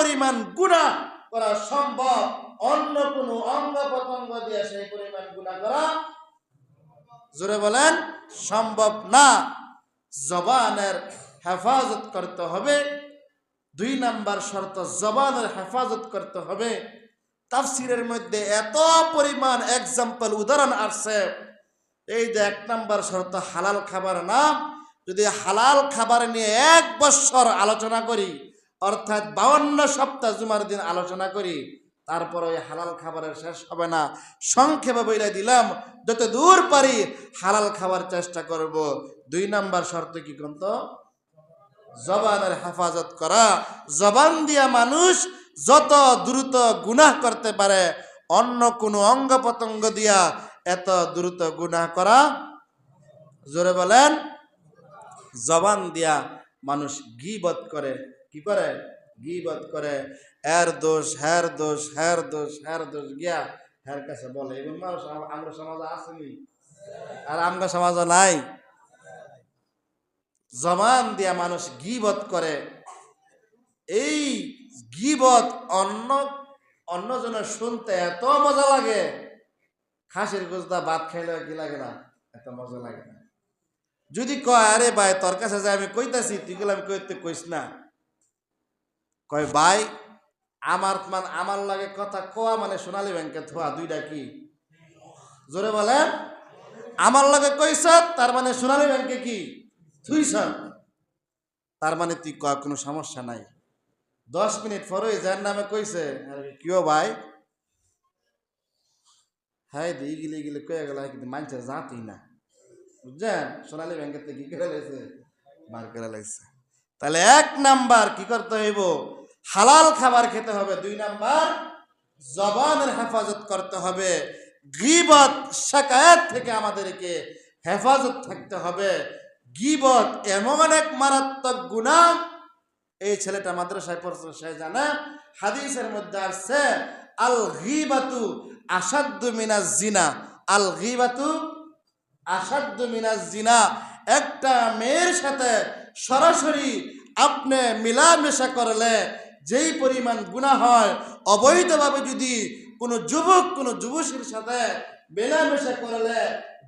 পরিমাণ গুণা করা সম্ভব। অন্য কোনো অঙ্গ প্রত্যঙ্গ দিয়ে সেই পরিমাণ গুণা করা জোরে বলেন সম্ভব না। জবানের হেফাজত করতে হবে। দুই নাম্বার শর্ত, জবানের হেফাজত করতে হবে। তাফসিরের মধ্যে এত পরিমাণ এক্সাম্পল উদাহরণ আসছে। এই যে এক নাম্বার শর্ত, হালাল খাবার নাম। যদি হালাল খাবার নিয়ে এক বছর আলোচনা করি অর্থাৎ বাউন্ন সপ্তাহ জুমার দিন আলোচনা করি, তারপর ওই হালাল খাবারের শেষ হবে না। সংক্ষেপে বইলে দিলাম, যত দূর পারি হালাল খাবার চেষ্টা করব। দুই নাম্বার শর্ত কি কন্ত জবানের হেফাজত করা। জবান দিয়া মানুষ যত দ্রুত গুনাহ করতে পারে, অন্য কোনো অঙ্গ প্রত্যঙ্গ দিয়া এত দ্রুত গুনাহ করা। জোরে বলেন, জবান দিয়া মানুষ গিবত করে। কি করে? গিবত করে। এর দোষ হ্যার দোষ হ্যার দোষ হ্যার দোষ গিয়া হ্যার কাছে বলে। এবং মানুষ আম- আমরা সমাজে আসেনি। আর আমরা সমাজে নাই। জবান দিয়া মানুষ গিবত করে। এই গিবত অন্য, অন্যজনের শুনতে এত মজা লাগে। খাসির গোস্তা ভাত খাইলে কি লাগে না? এত মজা লাগে না। যদি কয়, আরে ভাই, তোর কাছে যে আমি কইতাছি, তুই গেলে আমি কইতে কইস না। কয়, ভাই, আমার মান আমার লাগে কথা কোয়া মানে সোনালী ব্যাংকে থোয়া দুইটা কি? জোরে বলেন। আমার লাগে কইস তার মানে সোনালী ব্যাংকে কি? থুইছ। তার মানে তুই কয়, কোনো সমস্যা নাই। দশ মিনিট পরে যার নামে কইছে কিও ভাই? হ্যাঁ দি গিলে গিলে কয়ে গেল কিন্তু মানুষের জাতি না। বুঝছেন? সোনালী ব্যাংকের থেকে কি করে লাগছে? বার করে লাগছে। তাহলে এক নাম্বার কি করতে হইব? হালাল খাবার খেতে হবে। দুই নাম্বার, জবানের হেফাজত করতে হবে। গিবত শাকায়াত থেকে আমাদেরকে হেফাজত থাকতে হবে। গিবত এমন এক মারাত্মক গুণা। এই ছেলেটা মাদ্রাসায় পড়ছে, সে জানে। হাদিসের মধ্যে আসছে, আল গিবাতু আসাদ্দু মিনাজ জিনা। আল গিবাতু আসাদ্দু মিনাজ জিনা। একটা মেয়ের সাথে সরাসরি আপনি মিলামেশা করলে যেই পরিমাণ গুণা হয় অবৈধভাবে যদি কোনো যুবক কোনো যুবসীর সাথে মেলামেশা করলে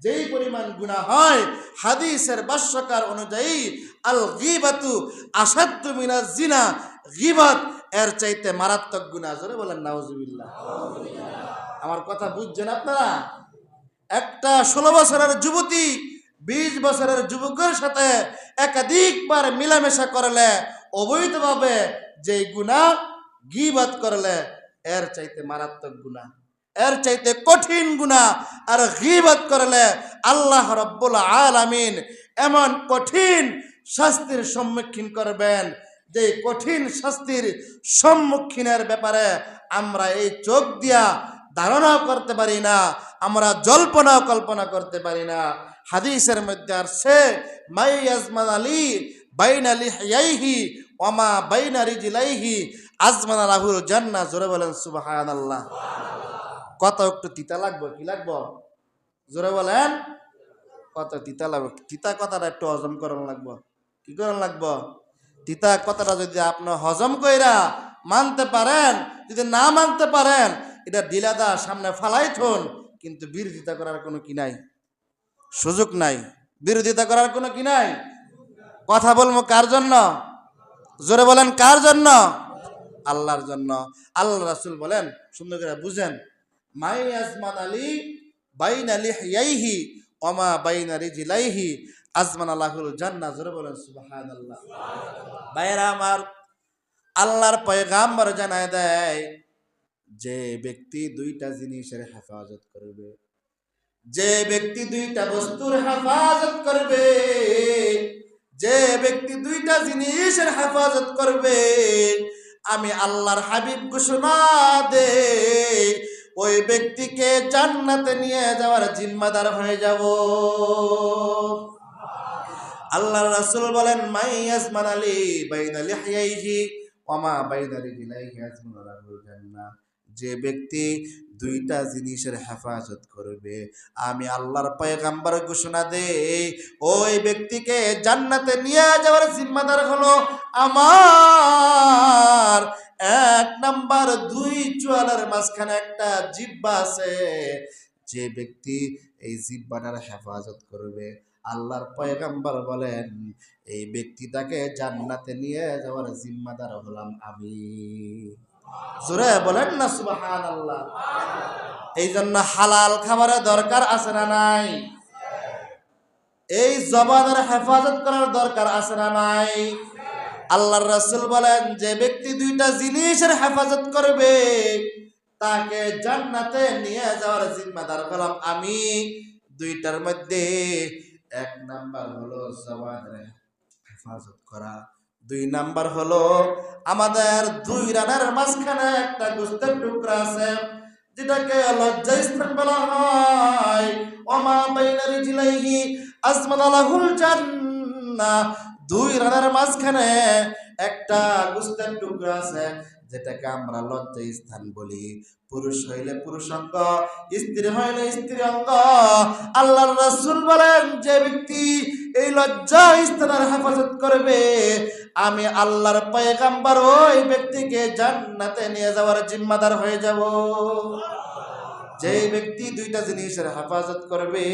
যেই পরিমাণ গুণা হয় হাদিসের বাস্যকার অনুযায়ী আল গিবাতু আসাদ্দু মিনাজ জিনা গিবাত এর চাইতে মারাত্মক গুণা জোরে বলেন নাউজুবিল্লাহ। আমার কথা বুঝছেন আপনারা? একটা ষোলো বছরের যুবতী বিশ বছরের যুবকের সাথে একাধিকবার মিলামেশা করলে অবৈধভাবে যে গুণা গিবাত করলে, এর চাইতে মারাত্মক গুণা এর চাইতে কঠিন গুণা আর গিবাত করলে আল্লাহ রব্বুল আলামিন এমন কঠিন শাস্তির সম্মুখীন করবেন, যে কঠিন শাস্তির সম্মুখীনের ব্যাপারে আমরা এই চোখ দিয়া ধারণাও করতে পারি না, আমরা জল্পনাও কল্পনা করতে পারি না। হাদিসের মধ্যে সে মাই আজমান আলী বাইন আলী হাইহি ওমা বাইন জিলাইহি আজমান রাহুল জান্না জোরে বলেন সুবাহান আল্লাহ কত একটু তিতা লাগবে, কি লাগবো? জোরে বলেন। কত তিতা লাগবে, তিতা কথাটা একটু হজম করানো লাগবো। কি করানো লাগবো? তিতা কথাটা যদি আপনার হজম কইরা মানতে পারেন, যদি না মানতে পারেন, এটা ডিলাদা সামনে ফালাই থন, কিন্তু বিরোধিতা করার কোনো কি নাই? সুযোগ নাই। বিরোধিতা করার কোনো কি নাই? কথা বলব কার জন্য? জোরে বলেন, কার জন্য? আল্লাহর জন্য। আল্লাহ রাসুল বলেন, সুন্দর করে বুঝেন, মাই আজমান আলী বাইন আলী হিয়াইহি অমা বাইন আলী জিলাইহি আজমান আল্লাহুল জান্না জোরে বলেন সুবাহান আল্লাহ বাইরা আমার, আল্লাহর পয়গাম্বর জানায় দেয়, যে ব্যক্তি দুইটা জিনিসের হেফাজত করবে, যে ব্যক্তি দুইটা বস্তুর হেফাজত করবে যে ব্যক্তি দুইটা জিনিসের হেফাজত করবে, আমি আল্লাহর হাবিব ঘোষণা দে, ওই ব্যক্তিকে জান্নাতে নিয়ে যাওয়ার জিম্মাদার হয়ে যাব। আল্লাহ রাসুল বলেন, মাই আসমান আলী বাইনা লিহইহি ওমা বাইনা লাহুল যে ব্যক্তি দুইটা জিনিসের হেফাজত করবে। আমি আল্লাহর পয়গাম্বার ঘোষণা দেই, ওই ব্যক্তিকে জান্নাতে নিয়ে যাওয়ার জিম্মাদার হলো আমার। এক নাম্বার দুই চুয়ালের মাঝখানে একটা জিব্বা আছে। যে ব্যক্তি এই জিব্বাটার হেফাজত করবে। আল্লাহর পয়গাম্বার বলেন, এই ব্যক্তিটাকে জান্নাতে নিয়ে যাওয়ার জিম্মাদার হলাম আমি। জোরে বলেন না সুবাহান আল্লাহ এই জন্য হালাল খাবারের দরকার আছে না নাই? এই জবানের হেফাজত করার দরকার আছে না নাই? বলেন, যে ব্যক্তি দুইটা জিনিসের হেফাজত করবে, তাকে জান্নাতে নিয়ে যাওয়ার জিম্মাদার হলাম আমি। দুইটার মধ্যে এক নাম্বার হলো জবানের হেফাজত করা। দুই নাম্বার হলো, আমাদের দুই রানের মাঝখানে একটা গোস্তের টুকরা আছে, যেটাকে লজ্জা স্থান বলা হয়। ওমা বাইনা রিজলাইহি আসমানালাহুল জান্নাহ দুই রানের মাঝখানে একটা গোস্তের টুকরা আছে, যেটাকে আমরা লজ্জা স্থান বলি। পুরুষ হইলে পুরুষ অঙ্গ, স্ত্রী হইলে স্ত্রী অঙ্গ। আল্লাহর রাসূল বলেন, যে ব্যক্তি এই লজ্জা স্থানের হেফাজত করবে আমি আল্লাহর পয়গাম্বার ওই ব্যক্তিকে জান্নাতে নিয়ে যাওয়ার জিম্মাদার হয়ে যাব। যে ব্যক্তি দুইটা জিনিসের হেফাজত করবে,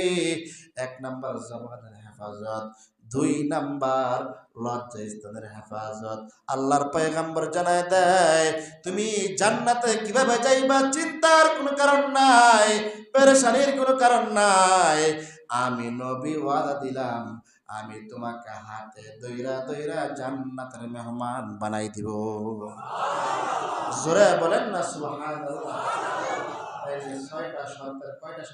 এক নাম্বার জবানের হেফাজত, দুই নাম্বার লজ্জা স্থানের হেফাজত। আল্লাহর পয়গাম্বর জানায় দেয়, তুমি জান্নাতে কীভাবে যাইবা চিন্তার কোনো কারণ নাই, পেরেশানির কোনো কারণ নাই। আমি নবী ওয়াদা দিলাম আমি তোমাকে হাতে দইরা দইরা জান্নাতের মেহমান বানাই দিব। জোরে বলেন না ছয়টা কয়টা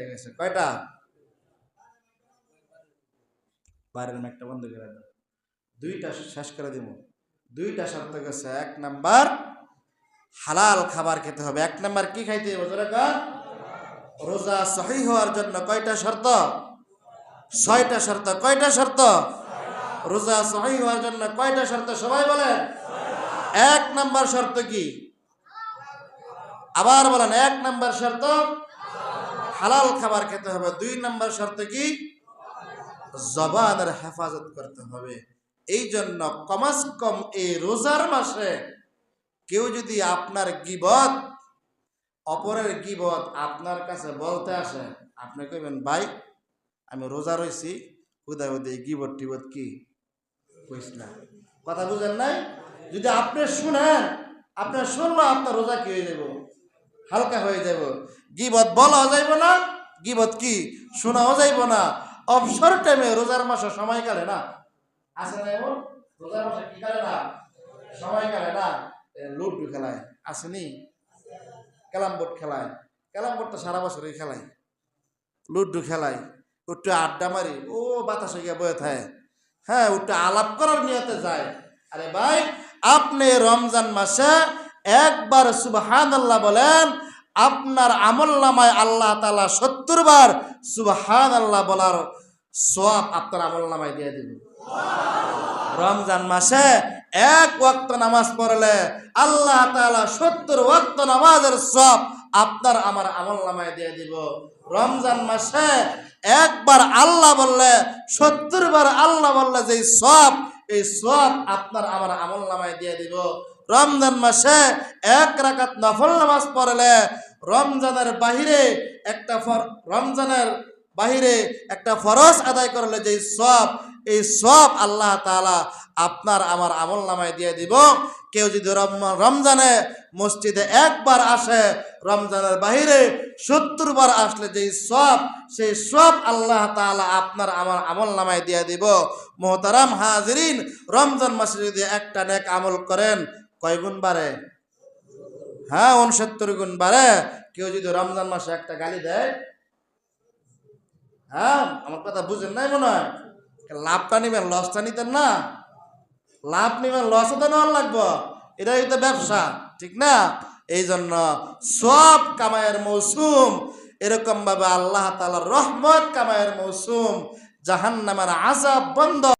গেছে। কয়টা? বাইরের দাও। দুইটা শেষ করে দুইটা শর্ত গেছে। এক নাম্বার, হালাল খাবার খেতে হবে। এক নাম্বার কি রোজা সহি হওয়ার জন্য কয়টা শর্ত? ছয়টা শর্ত, কয়টা শর্ত? রোজা সহি হওয়ার জন্য কয়টা শর্ত সবাই বলেন? এক নাম্বার শর্ত কি? আবার বলেন, এক নাম্বার শর্ত হালাল খাবার খেতে হবে। দুই নাম্বার শর্ত কি? জবানের হেফাজত করতে হবে। এই জন্য কমাস কম এই রোজার মাসে কেউ যদি আপনার গিবত, অপরের গিবত আপনার কাছে বলতে আসে, আপনি কইবেন, ভাই আমি রোজা রয়েছি হুদায় হুদায় গিবত টিবত কি? কইস না। কথা বুঝেন নাই? যদি আপনি শুনেন আপনার শুনলো আপনার রোজা কি হয়ে যাব হালকা হয়ে যাব গিবত বলাও যাইব না, গিবত কি? শোনাও যাইব না। অবসর টাইমে রোজার মাসে সময় কালে না? আছে না এমন? রোজার মাসে কি কালে না? সময় কালে না? লুডু খেলায়। আসেনি? ক্যালাম বোর্ড খেলায়। ক্যালাম বোর্ডটা সারা বছরই খেলায়। লুডু খেলায়। একটু আড্ডা মারি, ও বাতাস হয়ে বয়ে থাকে। হ্যাঁ একটু আলাপ করার নিয়তে যায়। আরে ভাই, আপনি রমজান মাসে একবার সুবহান আল্লাহ বলেন, আপনার আমল নামায় আল্লাহ তালা সত্তর বার সুবহান আল্লাহ বলার সব আপনার আমল নামায় দিয়ে দিবে। রমজান মাসে এক ওয়াক্ত নামাজ পড়লে আল্লাহ তাআলা সত্তর ওয়াক্ত নামাজের সব আপনার আমার আমল নামায় দিয়ে দিব। রমজান মাসে একবার আল্লাহ বললে, সত্তর বার আল্লাহ বললে যে সব, এই সব আপনার আমার আমল নামায় দিয়ে দিব। রমজান মাসে এক রাকাত নফল নামাজ পড়লে রমজানের বাহিরে একটা রমজানের বাহিরে একটা ফরজ আদায় করলে যে সব, এই সব আল্লাহ তাআলা আপনার আমার আমল নামায় দিয়ে দিব। কেউ যদি রম- রমজানে মসজিদে একবার আসে, রমজানের বাহিরে সত্তর বার আসলে যে সব, সেই সব আল্লাহ তাআলা আপনার আমার আমল নামায় দিয়ে দিব। মোহতারাম হাজরিন, রমজান মাসে যদি একটা নেক আমল করেন, কয় গুণ বাড়ে? হ্যাঁ উনসত্তর গুণ বাড়ে। কেউ যদি রমজান মাসে একটা গালি দেয় হ্যাঁ আমার কথা বুঝেন নাই মনে হয়? লাভটা নিবেন লসটা নিতেন না? লাভ নিবেন লসও তো নেওয়ার লাগবো। এটাই তো ব্যবসা, ঠিক না? এই জন্য সব কামায়ের মৌসুম এরকম ভাবে আল্লাহ তালার রহমত কামায়ের মৌসুম জাহান্নামের আজাব বন্ধ